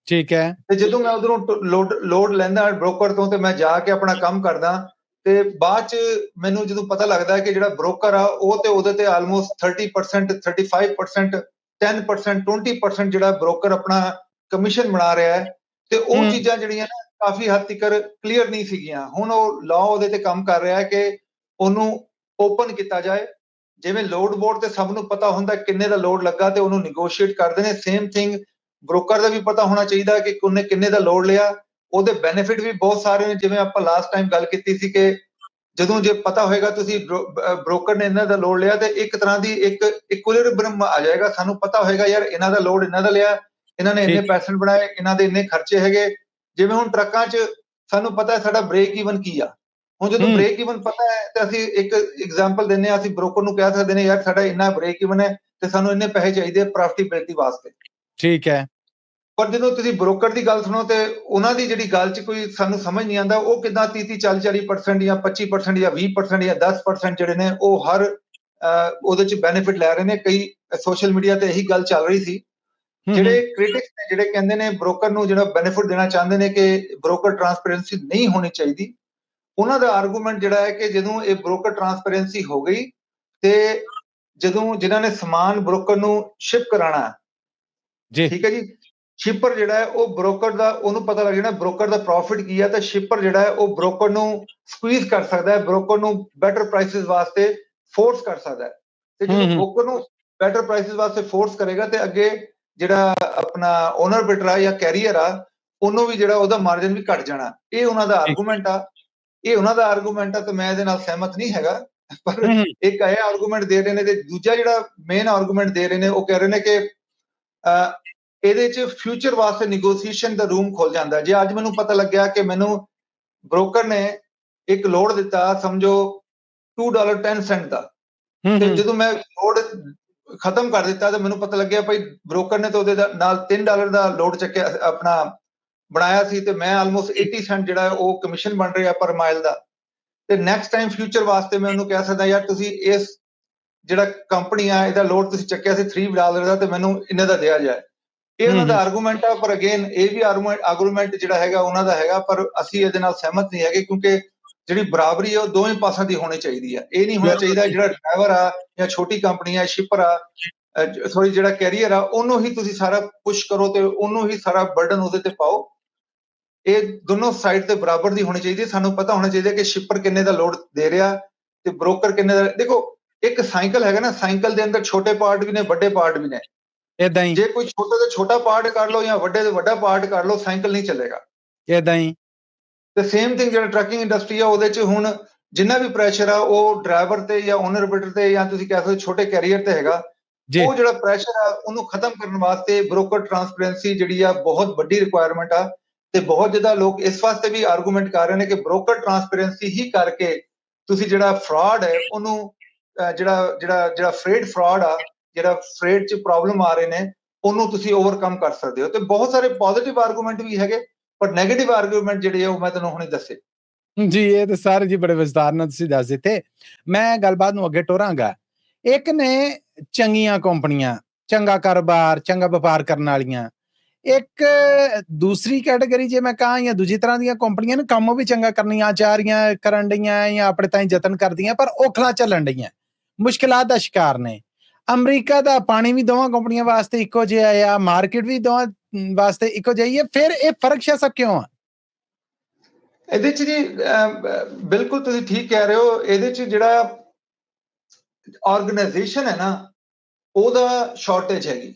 ਠੀਕ ਹੈ। ਤੇ ਜਦੋਂ ਮੈਂ ਉਧਰੋਂ ਲੋਡ ਲੋਡ ਲੈਂਦਾ ਬ੍ਰੋਕਰ ਤੋਂ ਤੇ ਮੈਂ ਜਾ ਕੇ ਆਪਣਾ ਕੰਮ ਕਰਦਾ ਤੇ ਬਾਅਦ ਚ ਮੈਨੂੰ ਜਦੋਂ ਪਤਾ ਲੱਗਦਾ ਹੈ ਕਿ ਜਿਹੜਾ ਬ੍ਰੋਕਰ ਆ ਉਹ ਤੇ ਉਹਦੇ ਤੇ ਆਲਮੋਸਟ 30% 35% 10% 20% ਜਿਹੜਾ ਬ੍ਰੋਕਰ ਆਪਣਾ ਕਮਿਸ਼ਨ ਬਣਾ ਰਿਹਾ ਹੈ ਤੇ ਉਹ। ਚੀਜ਼ਾਂ ਜਿਹੜੀਆਂ ਨਾ ਕਾਫੀ ਹੱਦ ਤੱਕ ਕਲੀਅਰ ਨਹੀਂ ਸੀਗੀਆਂ। ਹੁਣ ਉਹ ਲਾਅ ਉਹਦੇ ਤੇ ਕੰਮ ਕਰ ਰਿਹਾ ਹੈ ਕਿ ਉਹਨੂੰ ਓਪਨ ਕੀਤਾ ਜਾਏ। ਜਿਵੇਂ ਲੋਡ ਬੋਰਡ ਤੇ ਸਭ ਨੂੰ ਪਤਾ ਹੁੰਦਾ ਕਿੰਨੇ ਦਾ ਲੋਡ ਲੱਗਾ ਤੇ ਉਹਨੂੰ ਨੈਗੋਸ਼ੀਏਟ ਕਰਦੇ ਨੇ ਸੇਮ ਥਿੰਗ ਬ੍ਰੋਕਰ ਦਾ ਵੀ ਪਤਾ ਹੋਣਾ ਚਾਹੀਦਾ ਕਿ ਉਹਨੇ ਕਿੰਨੇ ਦਾ ਲੋਡ ਲਿਆ। ਉਹਦੇ ਬੈਨੀਫਿਟ ਵੀ ਬਹੁਤ ਸਾਰੇ ਨੇ। ਜਿਵੇਂ ਆਪਾਂ ਲਾਸਟ ਟਾਈਮ ਗੱਲ ਕੀਤੀ ਸੀ ਕਿ ਜਦੋਂ ਜੇ ਪਤਾ ਹੋਏਗਾ ਤੁਸੀਂ ਬ੍ਰੋਕਰ ਨੇ ਇਹਨਾਂ ਦਾ ਲੋਡ ਲਿਆ ਤੇ ਇੱਕ ਤਰ੍ਹਾਂ ਦੀ ਇੱਕ ਇਕੁਇਲਿਬ੍ਰਿਮ ਆ ਜਾਏਗਾ। ਸਾਨੂੰ ਪਤਾ ਹੋਏਗਾ ਯਾਰ ਇਹਨਾਂ ਦਾ ਲੋਡ ਇਹਨਾਂ ਦਾ ਲਿਆ। ਇਹਨਾਂ ਨੇ ਇੰਨੇ। ਪੈਸੇ ਬਣਾਏ ਇਹਨਾਂ ਦੇ ਇੰਨੇ ਖਰਚੇ ਹੈਗੇ। ਜਿਵੇਂ ਹੁਣ ਟਰੱਕਾਂ 'ਚ ਸਾਨੂੰ ਪਤਾ ਹੈ ਸਾਡਾ ਬ੍ਰੇਕ ਈਵਨ ਕੀ ਆ। ਹੁਣ ਜਦੋਂ। ਬ੍ਰੇਕ ਈਵਨ ਪਤਾ ਹੈ ਤੇ ਅਸੀਂ ਇੱਕ ਐਗਜ਼ਾਮਪਲ ਦਿੰਨੇ ਆ ਅਸੀਂ ਬ੍ਰੋਕਰ ਨੂੰ ਕਹਿ ਸਕਦੇ ਨੇ ਯਾਰ ਸਾਡਾ ਇੰਨਾ ਬ੍ਰੇਕ ਈਵਨ ਹੈ ਤੇ ਸਾਨੂੰ ਇੰਨੇ ਪੈਸੇ ਚਾਹੀਦੇ ਪ੍ਰੋਫਿਟੇਬਿਲਿਟੀ ਵਾਸਤੇ। ਠੀਕ ਹੈ। ਪਰ ਜਦੋਂ ਤੁਸੀਂ ਬ੍ਰੋਕਰ ਦੀ ਗੱਲ ਸੁਣੋ ਤੇ ਉਹਨਾਂ ਦੀ ਜਿਹੜੀ ਗੱਲ 'ਚ ਕੋਈ ਸਾਨੂੰ ਸਮਝ ਨਹੀਂ ਆਉਂਦਾ ਉਹ ਕਿਦਾਂ 30 40 40% ਜਾਂ 25% ਜਾਂ 20% ਜਾਂ 10% ਜਿਹੜੇ ਨੇ ਉਹ ਹਰ ਉਹਦੇ 'ਚ ਬੈਨੀਫਿਟ ਲੈ ਰਹੇ ਨੇ। ਕਈ ਸੋਸ਼ਲ ਮੀਡੀਆ ਤੇ ਇਹੀ ਗੱਲ ਚੱਲ ਰਹੀ ਸੀ। ਜਿਹੜੇ ਕ੍ਰਿਟਿਕਸ ਨੇ ਜਿਹੜੇ ਕਹਿੰਦੇ ਨੇ ਬ੍ਰੋਕਰ ਨੂੰ ਜਿਹੜਾ ਬੈਨੀਫਿਟ ਦੇਣਾ ਚਾਹੁੰਦੇ ਨੇ ਕਿ ਬ੍ਰੋਕਰ ਟਰਾਂਸਪੇਰੈਂਸੀ ਨਹੀਂ ਹੋਣੀ ਚਾਹੀਦੀ ਉਹਨਾਂ ਦਾ ਆਰਗੂਮੈਂਟ ਜਿਹੜਾ ਹੈ ਕਿ ਜਦੋਂ ਇਹ ਬ੍ਰੋਕਰ ਟਰਾਂਸਪੇਰੈਂਸੀ ਹੋ ਗਈ ਤੇ ਜਦੋਂ ਜਿਨ੍ਹਾਂ ਨੇ ਸਮਾਨ ਬ੍ਰੋਕਰ ਨੂੰ ਸ਼ਿਪ ਕਰਾਣਾ ਜੀ। ਠੀਕ ਹੈ ਜੀ? ਸ਼ਿਪਰ ਜਿਹੜਾ ਹੈ ਉਹ ਬ੍ਰੋਕਰ ਦਾ ਉਹਨੂੰ ਪਤਾ ਲੱਗ ਜਾਣਾ ਬ੍ਰੋਕਰ ਦਾ ਪ੍ਰੋਫਿਟ ਕੀ ਹੈ ਤਾਂ ਸ਼ਿਪਰ ਜਿਹੜਾ ਹੈ ਉਹ ਬ੍ਰੋਕਰ ਨੂੰ ਸਕਵੀਜ਼ ਕਰ ਸਕਦਾ ਹੈ ਬ੍ਰੋਕਰ ਨੂੰ ਬੈਟਰ ਪ੍ਰਾਈਸਿਸ ਵਾਸਤੇ ਫੋਰਸ ਕਰ ਸਕਦਾ ਹੈ। ਤੇ ਜਦੋਂ। ਬ੍ਰੋਕਰ ਨੂੰ ਬੈਟਰ ਪ੍ਰਾਈਸਿਸ ਵਾਸਤੇ ਫੋਰਸ ਕਰੇਗਾ ਤੇ ਅੱਗੇ ਜਿਹੜਾ ਆਪਣਾ ਓਨਰ ਬਿਟਰ ਜਾਂ ਕੈਰੀਅਰ ਆ ਉਹਨੂੰ ਵੀ ਜਿਹੜਾ ਉਹਦਾ ਮਾਰਜਨ ਵੀ ਘਟ ਜਾਣਾ। ਇਹ ਉਹਨਾਂ ਦਾ ਆਰਗੂਮੈਂਟ ਆ। ਇਹ ਉਹਨਾਂ ਦਾ ਆਰਗੂਮੈਂਟ ਆ ਤੇ ਮੈਂ ਇਹਦੇ ਨਾਲ ਸਹਿਮਤ ਨਹੀਂ ਹੈਗਾ ਪਰ ਇੱਕ ਇਹ ਆਰਗੂਮੈਂਟ ਦੇ ਰਹੇ ਨੇ ਤੇ ਦੂਜਾ ਜਿਹੜਾ ਮੇਨ ਆਰਗੂਮੈਂਟ ਦੇ ਰਹੇ ਨੇ ਉਹ ਕਹਿ ਰਹੇ ਨੇ ਕਿ ਇਹਦੇ 'ਚ ਫਿਊਚਰ ਵਾਸਤੇ ਨੈਗੋਸੀਏਸ਼ਨ ਦਾ ਰੂਮ ਖੁੱਲ ਜਾਂਦਾ। ਜੇ ਅੱਜ ਮੈਨੂੰ ਪਤਾ ਲੱਗਿਆ ਕਿ ਮੈਨੂੰ ਬ੍ਰੋਕਰ ਨੇ ਇੱਕ ਲੋਡ ਦਿੱਤਾ ਸਮਝੋ 2 ਡਾਲਰ 10 ਸੈਂਟ ਦਾ ਤੇ ਜਦੋਂ ਮੈਂ ਲੋਡ ਖਤਮ ਕਰ ਦਿੱਤਾ ਤੇ ਮੈਨੂੰ ਪਤਾ ਲੱਗਿਆ ਭਾਈ ਬ੍ਰੋਕਰ ਨੇ ਤਾਂ ਉਹਦੇ ਨਾਲ 3 ਡਾਲਰ ਦਾ ਲੋਡ ਚੱਕਿਆ ਆਪਣਾ ਬਣਾਇਆ ਸੀ ਤੇ ਮੈਂ ਆਲਮੋਸਟ 80 ਸੈਂਟ ਜਿਹੜਾ ਉਹ ਕਮਿਸ਼ਨ ਬਣ ਰਿਹਾ ਪਰ ਮਾਈਲ ਦਾ ਤੇ ਨੈਕਸਟ ਟਾਈਮ ਫਿਊਚਰ ਵਾਸਤੇ ਮੈਂ ਉਹਨੂੰ ਕਹਿ ਸਕਦਾ ਯਾਰ ਤੁਸੀਂ ਇਸ ਜਿਹੜਾ ਕੰਪਨੀ ਆ ਇਹਦਾ ਲੋਡ ਤੁਸੀਂ ਚੱਕਿਆ ਸੀ 3 ਡਾਲਰ ਦਾ ਤੇ ਮੈਨੂੰ ਇੰਨੇ ਦਾ ਦਿਆ ਜਾਏ ਇਹ ਉਹਨਾਂ ਦਾ। ਆਰਗੂਮੈਂਟ ਆ ਪਰ ਅਗੇਨ ਇਹ ਵੀ ਆਰਗੂਮੈਂਟ ਜਿਹੜਾ ਹੈਗਾ ਉਹਨਾਂ ਦਾ ਹੈਗਾ ਪਰ ਅਸੀਂ ਇਹਦੇ ਨਾਲ ਸਹਿਮਤ ਨਹੀਂ ਹੈਗੇ ਕਿਉਂਕਿ ਜਿਹੜੀ ਬਰਾਬਰੀ ਹੈ ਉਹ ਦੋਵੇਂ ਪਾਸਿਆਂ ਦੀ ਹੋਣੀ ਚਾਹੀਦੀ ਹੈ ਇਹ ਨਹੀਂ ਹੋਣਾ। ਚਾਹੀਦਾ ਜਿਹੜਾ ਡਰਾਈਵਰ ਆ ਜਾਂ ਛੋਟੀ ਕੰਪਨੀ ਆ ਸ਼ਿਪਰ ਆ ਸੌਰੀ ਜਿਹੜਾ ਕੈਰੀਅਰ ਆ ਉਹਨੂੰ ਹੀ ਤੁਸੀਂ ਸਾਰਾ ਪੁਸ਼ ਕਰੋ ਤੇ ਉਹਨੂੰ ਹੀ ਸਾਰਾ ਬਰਡਨ ਉਹਦੇ ਤੇ ਪਾਓ ਇਹ ਦੋਨੋਂ ਸਾਈਡ ਤੇ ਬਰਾਬਰ ਦੀ ਹੋਣੀ ਚਾਹੀਦੀ। ਹੈ ਸਾਨੂੰ ਪਤਾ ਹੋਣਾ ਚਾਹੀਦਾ ਕਿ ਸ਼ਿਪਰ ਕਿੰਨੇ ਦਾ ਲੋਡ ਦੇ ਰਿਹਾ ਤੇ ਬ੍ਰੋਕਰ ਕਿੰਨੇ ਦਾ ਦੇਖੋ ਇੱਕ ਸਾਈਕਲ ਹੈਗਾ ਨਾ ਸਾਈਕਲ ਦੇ ਅੰਦਰ ਛੋਟੇ ਪਾਰਟ ਵੀ ਨੇ ਵੱਡੇ ਪਾਰਟ ਵੀ ਨੇ। ਏਦਾਂ ਹੀ। ਜੇ ਕੋਈ ਛੋਟੇ ਤੋਂ ਛੋਟਾ ਪਾਰਟ ਕਰ ਲਓ ਜਾਂ ਵੱਡੇ ਤੋਂ ਵੱਡਾ ਪਾਰਟ ਕਰ ਲਓ ਸਾਈਕਲ ਨਹੀਂ ਚੱਲੇਗਾ। ਏਦਾਂ ਹੀ। ਤੇ ਸੇਮ ਥਿੰਗ ਜਿਹੜਾ ਟਰੱਕਿੰਗ ਇੰਡਸਟਰੀ ਆ ਉਹਦੇ 'ਚ ਹੁਣ ਜਿੰਨਾ ਵੀ ਪ੍ਰੈਸ਼ਰ ਆ ਉਹ ਡਰਾਈਵਰ ਤੇ ਜਾਂ ਓਨਰ ਬਿਟਰ ਤੇ ਜਾਂ ਤੁਸੀਂ ਕਹਿ ਸਕਦੇ ਹੋ ਛੋਟੇ ਕੈਰੀਅਰ ਤੇ ਹੈਗਾ। ਉਹ ਜਿਹੜਾ ਪ੍ਰੈਸ਼ਰ ਆ ਉਹਨੂੰ ਖਤਮ ਕਰਨ ਵਾਸਤੇ ਬ੍ਰੋਕਰ ਟਰਾਂਸਪੇਰੈਂਸੀ ਜਿਹੜੀ ਆ ਬਹੁਤ ਵੱਡੀ ਰਿਕੁਆਇਰਮੈਂਟ ਆ। ਤੇ ਬਹੁਤ ਜ਼ਿਆਦਾ ਲੋਕ ਇਸ ਵਾਸਤੇ ਵੀ ਆਰਗੂਮੈਂਟ ਕਰ ਰਹੇ ਨੇ ਕਿ ਬ੍ਰੋਕਰ ਟਰਾਂਸਪੇਰੈਂਸੀ ਹੀ ਕਰਕੇ ਤੁਸੀਂ ਜਿਹੜਾ ਫਰਾਡ ਹੈ, ਉਹਨੂੰ ਜਿਹੜਾ ਜਿਹੜਾ ਜਿਹੜਾ ਫਰੇਡ ਫਰਾਡ ਆ, ਜਿਹੜਾ ਫਰੇਡ 'ਚ ਪ੍ਰੋਬਲਮ ਆ ਰਹੇ ਨੇ, ਉਹਨੂੰ ਤੁਸੀਂ ਓਵਰਕਮ ਕਰ ਸਕਦੇ ਹੋ। ਤੇ ਬਹੁਤ ਸਾਰੇ ਪੋਜ਼ਿਟਿਵ ਆਰਗੂਮੈਂਟ ਵੀ ਹੈਗੇ, ਪਰ 네ਗੇਟਿਵ ਆਰਗੂਮੈਂਟ ਜਿਹੜੇ ਆ, ਉਹ ਮੈਂ ਤੁਹਾਨੂੰ ਹੁਣੇ ਦੱਸੇ। ਜੀ, ਇਹ ਤੇ ਸਾਰੇ ਜੀ ਬੜੇ ਵਿਸਤਾਰ ਨਾਲ ਤੁਸੀਂ ਦੱਸ ਦਿੱਤੇ। ਮੈਂ ਗੱਲਬਾਤ ਨੂੰ ਅੱਗੇ ਟੋਰਾਂਗਾ। ਇੱਕ ਨੇ ਚੰਗੀਆਂ ਕੰਪਨੀਆਂ, ਚੰਗਾ ਕਾਰੋਬਾਰ, ਚੰਗਾ ਵਪਾਰ ਕਰਨ ਵਾਲੀਆਂ ਇੱਕ ਦੂਸਰੀ ਕੈਟਾਗਰੀ ਜੇ ਮੈਂ ਕਹਾਂ ਜਾਂ ਦੂਜੀ ਤਰ੍ਹਾਂ ਦੀਆਂ ਕੰਪਨੀਆਂ ਨੂੰ ਕੰਮ ਵੀ ਚੰਗਾ ਕਰਨੀਆਂ ਚਾਹ ਰਹੀਆਂ, ਕਰਨ ਡੀਆਂ ਜਾਂ ਆਪਣੇ ਤਾਈਂ ਯਤਨ ਕਰਦੀਆਂ, ਪਰ ਔਖਲਾ ਚੱਲਣ ਡੀਆਂ ਮੁਸ਼ਕਲਾਂ ਦਾ ਸ਼ਿਕਾਰ ਨੇ। ਅਮਰੀਕਾ ਦਾ ਪਾਣੀ ਵੀ ਦੋਵਾਂ ਕੰਪਨੀਆਂ ਵਾਸਤੇ ਇੱਕੋ ਜਿਹਾ ਆ, ਮਾਰਕੀਟ ਵੀ ਦੋਵਾਂ ਵਾਸਤੇ ਇੱਕੋ ਜਿਹੀ ਹੈ ਫਿਰ ਇਹ ਫ਼ਰਕ ਸ਼ਾ ਕਿਉਂ ਆ? ਇਹਦੇ 'ਚ ਜੀ ਬਿਲਕੁਲ ਤੁਸੀਂ ਠੀਕ ਕਹਿ ਰਹੇ ਹੋ, ਇਹਦੇ 'ਚ ਜਿਹੜਾ ਆਰਗੇਨਾਈਜੇਸ਼ਨ ਹੈ ਨਾ, ਉਹਦਾ ਸ਼ਾਰਟੇਜ ਹੈਗੀ।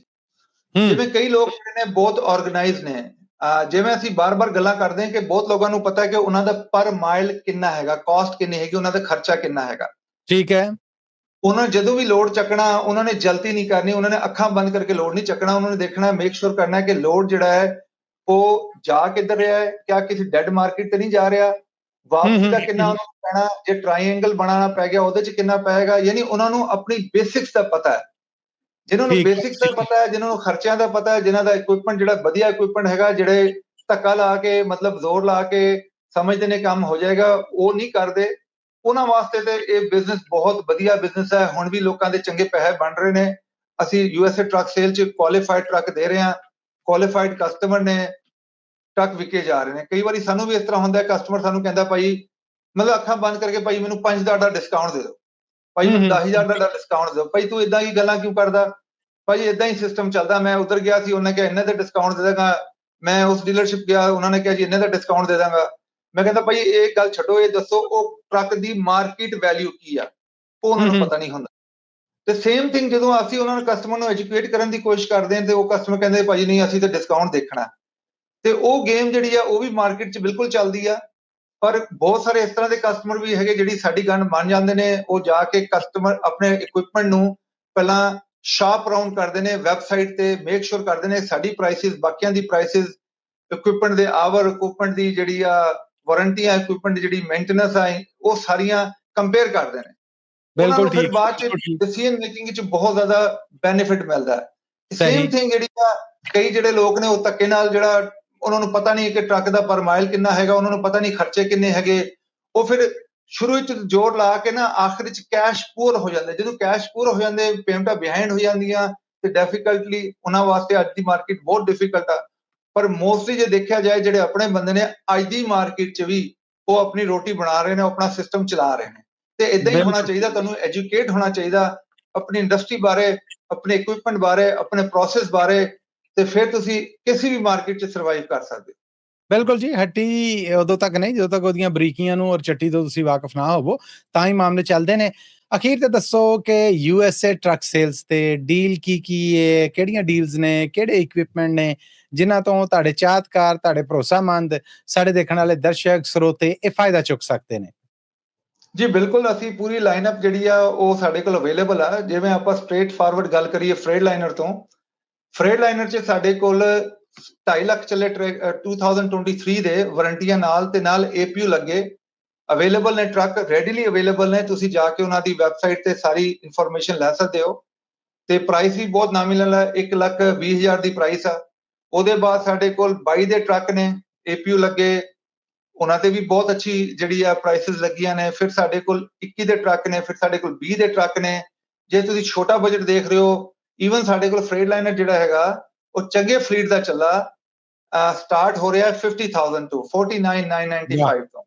ਜਿਵੇਂ ਕਈ ਲੋਕ ਜਿਹੜੇ ਨੇ ਬਹੁਤ ਆਰਗੇਨਾਈਜ਼ ਨੇ। ਜਿਵੇਂ ਅਸੀਂ ਬਾਰ-ਬਾਰ ਗੱਲਾਂ ਕਰਦੇ ਹਾਂ ਕਿ ਬਹੁਤ ਲੋਕਾਂ ਨੂੰ ਪਤਾ ਹੈ ਕਿ ਉਹਨਾਂ ਦਾ ਪਰ ਮਾਈਲ ਕਿੰਨਾ ਹੈਗਾ ਕਾਸਟ ਕਿੰਨੀ ਹੈਗੀ ਉਹਨਾਂ ਦਾ ਖਰਚਾ ਕਿੰਨਾ ਹੈਗਾ। ਠੀਕ ਹੈ। ਉਹਨਾਂ ਜਦੋਂ ਵੀ ਲੋਡ ਚੱਕਣਾ ਉਹਨਾਂ ਨੇ ਜਲਦੀ ਨਹੀਂ ਕਰਨੀ ਉਹਨਾਂ ਨੇ ਅੱਖਾਂ ਬੰਦ ਕਰਕੇ ਲੋਡ ਨਹੀਂ ਚੱਕਣਾ ਉਹਨਾਂ ਨੇ ਦੇਖਣਾ ਮੇਕ ਸ਼ੋਰ ਕਰਨਾ ਹੈ ਕਿ ਲੋਡ ਜਿਹੜਾ ਹੈ ਉਹ ਜਾ ਕਿੱਧਰ ਰਿਹਾ ਹੈ ਕਿਆ ਕਿਸੇ ਡੈਡ ਮਾਰਕੀਟ ਤੇ ਨਹੀਂ ਜਾ ਰਿਹਾ ਵਾਪਸੀ ਦਾ ਕਿੰਨਾ। ਉਹਨਾਂ ਨੂੰ ਪੈਣਾ ਜੇ ਟ੍ਰਾਇੰਗਲ ਬਣਾਉਣਾ ਪੈ ਗਿਆ ਉਹਦੇ ਚ ਕਿੰਨਾ ਪਏਗਾ ਯਾਨੀ ਉਹਨਾਂ ਨੂੰ ਆਪਣੀ ਬੇਸਿਕਸ ਦਾ ਪਤਾ ਹੈ। ਜਿਨ੍ਹਾਂ ਨੂੰ ਬੇਸਿਕਸ ਦਾ। ਪਤਾ ਹੈ ਜਿਨ੍ਹਾਂ ਨੂੰ ਖਰਚਿਆਂ ਦਾ ਪਤਾ ਹੈ ਜਿਨ੍ਹਾਂ ਦਾ ਇਕਵਿਪਮੈਂਟ ਜਿਹੜਾ ਵਧੀਆ ਇਕਵਿਪਮੈਂਟ ਹੈਗਾ ਜਿਹੜੇ ਧੱਕਾ ਲਾ ਕੇ ਮਤਲਬ ਜ਼ੋਰ ਲਾ ਕੇ ਸਮਝਦੇ ਨੇ ਕੰਮ ਹੋ ਜਾਏਗਾ ਉਹ ਨਹੀਂ ਕਰਦੇ। ਉਹਨਾਂ ਵਾਸਤੇ ਤੇ ਇਹ ਬਿਜ਼ਨਸ ਬਹੁਤ ਵਧੀਆ ਬਿਜ਼ਨਸ ਹੈ। ਹੁਣ ਵੀ ਲੋਕਾਂ ਦੇ ਚੰਗੇ ਪੈਸੇ ਬਣ ਰਹੇ ਨੇ। ਅਸੀਂ ਯੂਐਸਏ ਟਰੱਕ ਸੇਲ ਚ ਕੁਆਲੀਫਾਈਡ ਟਰੱਕ ਦੇ ਰਹੇ ਹਾਂ। ਕੁਆਲੀਫਾਈਡ ਕਸਟਮਰ ਨੇ ਟਰੱਕ ਵਿਕੇ ਜਾ ਰਹੇ ਨੇ। ਕਈ ਵਾਰੀ ਸਾਨੂੰ ਵੀ ਇਸ ਤਰ੍ਹਾਂ ਹੁੰਦਾ ਹੈ ਕਸਟਮਰ ਸਾਨੂੰ ਕਹਿੰਦਾ ਭਾਈ ਮਤਲਬ ਅੱਖਾਂ ਬੰਦ ਕਰਕੇ ਭਾਈ ਮੈਨੂੰ 5000 ਦਾ ਡਿਸਕਾਊਂਟ ਦੇ ਦਿਓ। ਭਾਈ ਹਮ, 10000 ਦਾ ਡਿਸਕਾਊਂਟ ਦਿਓ। ਭਾਈ ਤੂੰ ਇਦਾਂ ਹੀ ਗੱਲਾਂ ਕਿਉਂ ਕਰਦਾ? ਭਾਈ ਇਦਾਂ ਹੀ ਸਿਸਟਮ ਚੱਲਦਾ। ਮੈਂ ਉਧਰ ਗਿਆ ਸੀ ਉਹਨੇ ਕਿਹਾ ਇੰਨੇ ਦਾ ਡਿਸਕਾਊਂਟ ਦੇ ਦਾਂਗਾ। ਮੈਂ ਉਸ ਡੀਲਰਸ਼ਿਪ ਗਿਆ ਉਹਨਾਂ ਨੇ ਕਿਹਾ ਜੀ ਇੰਨੇ ਦਾ ਡਿਸਕਾਊਂਟ ਦੇ ਦਾਂਗਾ। ਮੈਂ ਕਹਿੰਦਾ ਭਾਈ ਇਹ ਗੱਲ ਛੱਡੋ ਇਹ ਦੱਸੋ ਉਹ ਟਰੱਕ ਦੀ ਮਾਰਕੀਟ ਵੈਲਿਊ ਕੀ ਆ? ਉਹ ਉਹਨਾਂ ਨੂੰ। ਪਤਾ ਨਹੀਂ ਹੁੰਦਾ। ਤੇ ਸੇਮ ਥਿੰਗ ਜਦੋਂ ਅਸੀਂ ਉਹਨਾਂ ਨੂੰ ਕਸਟਮਰ ਨੂੰ ਐਜੂਕੇਟ ਕਰਨ ਦੀ ਕੋਸ਼ਿਸ਼ ਕਰਦੇ ਹਾਂ ਤੇ ਉਹ ਕਸਟਮਰ ਕਹਿੰਦੇ ਭਾਜੀ ਨਹੀਂ ਅਸੀਂ ਤਾਂ ਡਿਸਕਾਊਂਟ ਦੇਖਣਾ ਤੇ ਉਹ ਗੇਮ ਜਿਹੜੀ ਆ ਉਹ ਵੀ ਮਾਰਕੀਟ 'ਚ ਬਿਲਕੁਲ ਚੱਲਦੀ ਆ। ਪਰ ਬਹੁਤ ਸਾਰੇ ਇਸ ਤਰ੍ਹਾਂ ਦੇ ਕਸਟਮਰ ਵੀ ਹੈਗੇ ਜਿਹੜੀ ਸਾਡੀ ਗੱਲ ਮੰਨ ਜਾਂਦੇ ਨੇ ਉਹ ਜਾ ਕੇ ਕਸਟਮਰ ਆਪਣੇ ਇਕਵਿਪਮੈਂਟ ਨੂੰ ਪਹਿਲਾਂ ਸ਼ਾਪ ਰਾਉਂਡ ਕਰਦੇ ਨੇ ਵੈਬਸਾਈਟ ਤੇ ਮੇਕ ਸ਼ੋਰ ਕਰਦੇ ਨੇ ਸਾਡੀ ਪ੍ਰਾਈਸਿਸ ਬਾਕੀਆਂ ਦੀ ਪ੍ਰਾਈਸਿਸ ਇਕਵਿਪਮੈਂਟ ਦੇ ਆਵਰ ਇਕਵਿਪਮੈਂਟ ਦੀ ਜਿਹੜੀ ਆ ਵਾਰੰਟੀ ਆ ਇਕਵਿਪਮੈਂਟ ਦੀ ਜਿਹੜੀ ਮੇਨਟੇਨੈਂਸ ਆ ਉਹ ਸਾਰੀਆਂ ਕੰਪੇਅਰ ਕਰਦੇ ਨੇ ਬਿਲਕੁਲ ਠੀਕ ਬਾਅਦ ਚ। ਡਿਸੀਜਨ ਮੇਕਿੰਗ ਵਿੱਚ ਬਹੁਤ ਜ਼ਿਆਦਾ ਬੈਨੀਫਿਟ ਮਿਲਦਾ ਹੈ। ਸੇਮ ਥਿੰਗ ਜਿਹੜੀ ਆ ਕਈ ਜਿਹੜੇ ਲੋਕ ਨੇ ਉਹ ਧੱਕੇ ਨਾਲ ਜਿਹੜਾ ਉਹਨਾਂ ਨੂੰ ਪਤਾ ਨਹੀਂ ਕਿ ਟਰੱਕ ਦਾ ਪਰ ਮਾਈਲ ਕਿੰਨਾ ਹੈਗਾ ਉਹਨਾਂ ਨੂੰ ਪਤਾ ਨਹੀਂ ਖਰਚੇ ਕਿੰਨੇ ਹੈਗੇ। ਉਹ ਫਿਰ ਸ਼ੁਰੂ ਵਿੱਚ ਜ਼ੋਰ ਲਾ ਕੇ ਨਾ ਆਖਿਰ ਵਿੱਚ ਕੈਸ਼ ਪੂਰ ਹੋ ਜਾਂਦੇ। ਜਦੋਂ ਕੈਸ਼ ਪੂਰ ਹੋ ਜਾਂਦੇ ਪੇਮੈਂਟਾਂ ਬਿਹਾਈਂਡ ਹੋ ਜਾਂਦੀਆਂ ਤੇ ਡੈਫੀਕਲਟਲੀ ਉਹਨਾਂ ਵਾਸਤੇ ਅੱਜ ਦੀ ਮਾਰਕੀਟ ਬਹੁਤ ਡਿਫਿਕਲਟ ਆ। ਪਰ ਮੋਸਟਲੀ ਜੇ ਦੇਖਿਆ ਜਾਏ ਜਿਹੜੇ ਆਪਣੇ ਬੰਦੇ ਨੇ ਅੱਜ ਦੀ ਮਾਰਕੀਟ 'ਚ ਵੀ ਉਹ ਆਪਣੀ ਰੋਟੀ ਬਣਾ ਰਹੇ ਨੇ ਆਪਣਾ ਸਿਸਟਮ ਚਲਾ ਰਹੇ ਨੇ। ਤੇ ਇਦਾਂ ਹੀ ਹੋਣਾ। ਚਾਹੀਦਾ ਤੁਹਾਨੂੰ ਐਜੂਕੇਟ ਹੋਣਾ ਚਾਹੀਦਾ ਆਪਣੀ ਇੰਡਸਟਰੀ ਬਾਰੇ ਆਪਣੇ ਇਕਵਿਪਮੈਂਟ ਬਾਰੇ ਆਪਣੇ ਪ੍ਰੋਸੈਸ ਬਾਰੇ ਤੇ ਫਿਰ ਤੁਸੀਂ ਕਿਸੇ ਵੀ ਮਾਰਕੀਟ 'ਚ ਸਰਵਾਈਵ ਕਰ ਸਕਦੇ ਹੋ। ਬਿਲਕੁਲ ਜੀ ਹੱਟੀ ਉਦੋਂ ਤੱਕ ਨਹੀਂ ਜਦੋਂ ਤੱਕ ਉਹਦੀਆਂ ਬਰੀਕੀਆਂ ਨੂੰ ਔਰ ਚੱਟੀ ਤੋਂ ਤੁਸੀਂ ਵਾਕਿਫ ਨਾ ਹੋਵੋ ਤਾਂ ਹੀ ਮਾਮਲੇ ਚੱਲਦੇ ਨੇ। ਅਖੀਰ ਤੇ ਦੱਸੋ ਕਿ U S A truck sales ਤੇ ਡੀਲ ਕੀ ਕੀ ਹੈ ਕਿਹੜੀਆਂ ਡੀਲਸ ਨੇ ਕਿਹੜੇ ਇਕਵਿਪਮੈਂਟ ਨੇ ਜਿਨ੍ਹਾਂ ਤੋਂ ਤੁਹਾਡੇ ਚਾਹਤਕਾਰ ਤੁਹਾਡੇ ਭਰੋਸਾਮੰਦ ਸਾਡੇ ਦੇਖਣ ਵਾਲੇ ਦਰਸ਼ਕ ਸਰੋਤੇ ਇਹ ਫਾਇਦਾ ਚੁੱਕ ਸਕਦੇ ਨੇ। ਜੀ ਬਿਲਕੁਲ ਅਸੀਂ ਪੂਰੀ ਲਾਈਨਅਪ ਜਿਹੜੀ ਆ ਉਹ ਸਾਡੇ ਕੋਲ ਅਵੇਲੇਬਲ ਆ। ਜਿਵੇਂ ਆਪਾਂ ਸਟ੍ਰੇਟ ਫਾਰਵਰਡ ਗੱਲ ਕਰੀਏ ਫਰੇਡ ਲਾਈਨਰ ਤੋਂ ਫਰੇਡ ਲਾਈਨਰ 'ਚ ਸਾਡੇ ਕੋਲ 2.5 ਲੱਖ ਚੱਲੇ ਟਰੈਕ- ਅ, 2023 ਦੇ ਵਾਰੰਟੀਆਂ ਨਾਲ ਤੇ ਨਾਲ APU ਲੱਗੇ। ਅਵੇਲੇਬਲ ਨੇ ਟਰੱਕ ਰੈਡੀਲੀ ਅਵੇਲੇਬਲ ਨੇ। ਤੁਸੀਂ ਜਾ ਕੇ ਉਹਨਾਂ ਦੀ ਵੈਬਸਾਈਟ ਤੇ ਸਾਰੀ ਇਨਫੋਰਮੇਸ਼ਨ ਲੈ ਸਕਦੇ ਹੋ। ਤੇ ਪ੍ਰਾਈਸ ਵੀ ਬਹੁਤ ਨਾਮੀਨਲ ਹੈ। 1 ਲੱਖ 20 ਹਜ਼ਾਰ ਦੀ ਪ੍ਰਾਈਸ ਆ। ਉਹਦੇ ਬਾਅਦ ਸਾਡੇ ਕੋਲ 22 ਦੇ ਟਰੱਕ ਨੇ APU ਲੱਗੇ। ਉਹਨਾਂ ਤੇ ਵੀ ਬਹੁਤ ਅੱਛੀ ਜਿਹੜੀ ਆ ਪ੍ਰਾਈਸਸ ਲੱਗੀਆਂ ਨੇ। ਫਿਰ ਸਾਡੇ ਕੋਲ 21 ਦੇ ਟਰੱਕ ਨੇ। ਫਿਰ ਸਾਡੇ ਕੋਲ 20 ਦੇ ਟਰੱਕ ਨੇ। ਜੇ ਤੁਸੀਂ ਛੋਟਾ ਬਜਟ ਦੇਖ ਰਹੇ ਹੋ ਈਵਨ ਸਾਡੇ ਕੋਲ ਫਰੇਡ ਲਾਈਨਰ ਜਿਹੜਾ ਹੈਗਾ ਉਹ ਚੰਗੇ ਫਲੀਟ ਦਾ ਚੱਲਾ ਸਟਾਰਟ ਹੋ ਰਿਹਾ ਹੈ 50000 ਤੋਂ 49995 ਤੋਂ।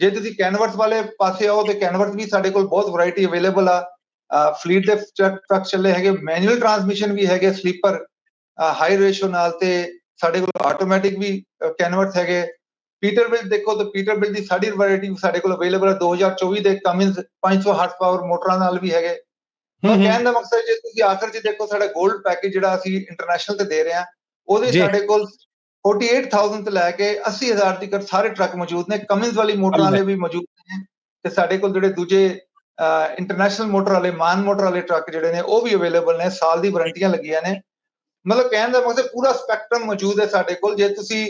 ਜੇ ਤੁਸੀਂ ਕੈਨਵਰਸ ਵਾਲੇ ਪਾਸੇ ਆਓ ਤੇ ਕੈਨਵਰਸ ਵੀ ਸਾਡੇ ਕੋਲ ਬਹੁਤ ਵੈਰਾਈਟੀ ਅਵੇਲੇਬਲ ਆ। ਫਲੀਟ ਦੇ ਟਰੱਕ ਚੱਲੇ ਹੈਗੇ ਮੈਨੂਅਲ ਟਰਾਂਸਮਿਸ਼ਨ ਵੀ ਹੈਗੇ ਸਲੀਪਰ ਹਾਈ ਰੇਸ਼ੋ ਨਾਲ ਤੇ ਸਾਡੇ ਕੋਲ ਆਟੋਮੈਟਿਕ ਵੀ ਕੈਨਵਰਸ ਹੈਗੇ। ਪੀਟਰਬਿਲ ਦੇਖੋ ਤਾਂ ਪੀਟਰਬਿਲ ਦੀ ਸਾਡੀ ਵੈਰਾਈਟੀ ਸਾਡੇ ਕੋਲ ਅਵੇਲੇਬਲ ਹੈ 2024 ਦੇ ਕਮਿੰਸ 500 ਹਾਰਸ ਪਾਵਰ ਮੋਟਰਾਂ ਨਾਲ ਵੀ ਹੈਗੇ। ਤਾਂ ਕਹਿਣ ਦਾ ਮਕਸਦ ਜੇ ਤੁਸੀਂ ਆਖਰ 'ਚ ਦੇਖੋ ਸਾਡਾ 골ਡ ਪੈਕੇਜ ਜਿਹੜਾ ਅਸੀਂ ਇੰਟਰਨੈਸ਼ਨਲ ਤੇ ਦੇ ਰਹੇ ਹਾਂ ਉਹਦੇ। ਸਾਡੇ ਕੋਲ 48000 ਤੋਂ ਲੈ ਕੇ 80000 ਤੱਕ ਸਾਰੇ ਟਰੱਕ ਮੌਜੂਦ ਨੇ। ਕਮਿੰਸ ਵਾਲੀ ਮੋਟਰ ਵਾਲੇ ਵੀ ਮੌਜੂਦ ਨੇ ਤੇ ਸਾਡੇ ਕੋਲ ਜਿਹੜੇ ਦੂਜੇ ਇੰਟਰਨੈਸ਼ਨਲ ਮੋਟਰ ਵਾਲੇ ਮਾਨ ਮੋਟਰ ਵਾਲੇ ਟਰੱਕ ਜਿਹੜੇ ਨੇ ਉਹ ਵੀ ਅਵੇਲੇਬਲ ਨੇ। ਸਾਲ ਦੀ ਵਾਰੰਟੀਆਂ ਲੱਗੀਆਂ ਨੇ। ਮਤਲਬ ਕਹਿਣ ਦਾ ਮਕਸਦ ਪੂਰਾ ਸਪੈਕਟਰਮ ਮੌਜੂਦ ਹੈ ਸਾਡੇ ਕੋਲ। ਜੇ ਤੁਸੀਂ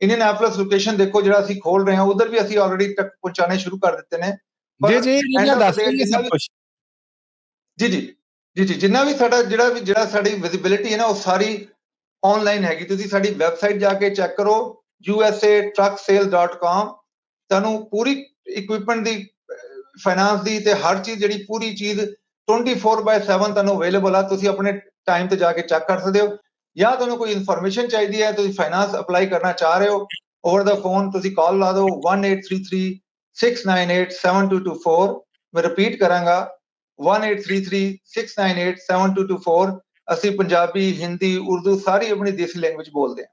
ਇੰਡੀਅਨ ਐਪਲਸ ਲੋਕੇਸ਼ਨ ਦੇਖੋ ਜਿਹੜਾ ਅਸੀਂ ਖੋਲ ਰਹੇ ਹਾਂ ਉਧਰ ਵੀ ਅਸੀਂ ਆਲਰੇਡੀ ਟਰੱਕ ਪਹੁੰਚਾਣੇ ਸ਼ੁਰੂ ਕਰ ਦਿੱਤੇ ਨੇ। ਜੀ ਜੀ end ਇਹ of the ਦੱਸ ਜਿੰਨਾ ਸਭ ਕੁਝ ਜੀ ਜੀ ਜੀ ਜੀ, ਜਿੰਨਾ ਵੀ ਸਾਡਾ ਜਿਹੜਾ ਵੀ, ਜਿਹੜਾ ਸਾਡੀ ਵਿਜ਼ਿਬਿਲਿਟੀ ਹੈ ਨਾ, ਉਹ ਸਾਰੀ ਆਨਲਾਈਨ ਹੈਗੀ। ਤੁਸੀਂ ਸਾਡੀ ਵੈਬਸਾਈਟ ਜਾ ਕੇ ਚੈੱਕ ਕਰੋ usatrucksale.com ਤੁਹਾਨੂੰ ਪੂਰੀ ਇਕਵਿਪਮੈਂਟ ਦੀ ਫਾਈਨਾਂਸ ਦੀ ਤੇ ਹਰ ਚੀਜ਼ ਜਿਹੜੀ ਪੂਰੀ ਚੀਜ਼ 24/7 ਤੁਹਾਨੂੰ ਅਵੇਲੇਬਲ ਆ। ਤੁਸੀਂ ਆਪਣੇ ਟਾਈਮ ਤੇ ਜਾ ਕੇ ਚੈੱਕ ਕਰ ਸਕਦੇ ਹੋ। ਜਾਂ ਤੁਹਾਨੂੰ ਕੋਈ ਇਨਫੋਰਮੇਸ਼ਨ ਚਾਹੀਦੀ ਹੈ, ਤੁਸੀਂ ਫਾਈਨਾਂਸ ਅਪਲਾਈ ਕਰਨਾ ਚਾਹ ਰਹੇ ਹੋ ਓਵਰ ਦਾ ਫੋਨ ਤੁਸੀਂ ਕਾਲ ਲਾ ਦਿਓ। 1833 698 7224 ਮੈਂ ਰਿਪੀਟ ਕਰਾਂਗਾ। 1833-698-7224 ਅਸੀਂ ਪੰਜਾਬੀ ਹਿੰਦੀ ਉਰਦੂ ਸਾਰੀ ਆਪਣੀ ਦੇਸੀ ਲੈਂਗੁਏਜ ਬੋਲਦੇ ਹਾਂ।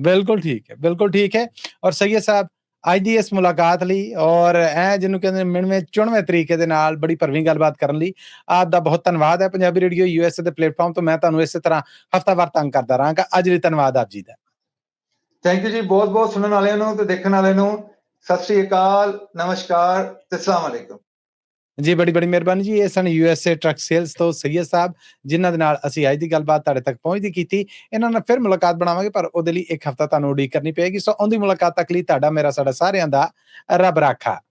ਬਿਲਕੁਲ ਠੀਕ ਹੈ ਬਿਲਕੁਲ ਠੀਕ ਹੈ। ਔਰ ਸੈਯਦ ਸਾਹਿਬ ਅੱਜ ਦੀ ਇਸ ਮੁਲਾਕਾਤ ਲਈ ਔਰ ਐ ਜਿਹਨੂੰ ਕਹਿੰਦੇ ਮਿਣਵੇਂ ਚੁਣਵੇਂ ਤਰੀਕੇ ਦੇ ਨਾਲ ਬੜੀ ਭਰਵੀਂ ਗੱਲਬਾਤ ਕਰਨ ਲਈ ਆਪ ਦਾ ਬਹੁਤ ਧੰਨਵਾਦ ਹੈ ਪੰਜਾਬੀ ਰੇਡੀਓ ਯੂਐਸਏ ਦੇ ਪਲੇਟਫਾਰਮ ਤੋਂ। ਮੈਂ ਤੁਹਾਨੂੰ ਇਸੇ ਤਰ੍ਹਾਂ ਹਫਤਾਵਾਰ ਤੰਗ ਕਰਦਾ ਰਹਾਂਗਾ। ਅੱਜ ਲਈ ਧੰਨਵਾਦ ਆਪ ਜੀ ਦਾ। ਥੈਂਕ ਯੂ ਜੀ ਬਹੁਤ ਬਹੁਤ ਸੁਣਨ ਵਾਲਿਆਂ ਨੂੰ ਤੇ ਦੇਖਣ ਵਾਲਿਆਂ ਨੂੰ। ਸਤਿ ਸ੍ਰੀ ਅਕਾਲ ਨਮਸਕਾਰ ਤੇ ਅਸਲਾਮ ਅਲੈਕੁਮ। ਜੀ, ਬੜੀ ਬੜੀ ਮਿਹਰਬਾਨੀ ਜੀ। ਇਹ ਸਨ ਯੂਐਸਏ ਟਰੱਕ ਸੇਲਸ ਤੋਂ ਸੈਯਦ ਸਾਹਿਬ, ਜਿਨ੍ਹਾਂ ਦੇ ਨਾਲ ਅਸੀਂ ਅੱਜ ਦੀ ਗੱਲਬਾਤ ਤੁਹਾਡੇ ਤੱਕ ਪਹੁੰਚਦੀ ਕੀਤੀ। ਇਹਨਾਂ ਨਾਲ ਫਿਰ ਮੁਲਾਕਾਤ ਬਣਾਵਾਂਗੇ, ਪਰ ਉਹਦੇ ਲਈ ਇੱਕ ਹਫਤਾ ਤੁਹਾਨੂੰ ਉਡੀਕ ਕਰਨੀ ਪਏਗੀ। ਸੋ ਆਉਂਦੀ ਮੁਲਾਕਾਤ ਤੱਕ ਲਈ ਤੁਹਾਡਾ, ਮੇਰਾ, ਸਾਡਾ ਸਾਰਿਆਂ ਦਾ ਰੱਬ ਰਾਖਾ।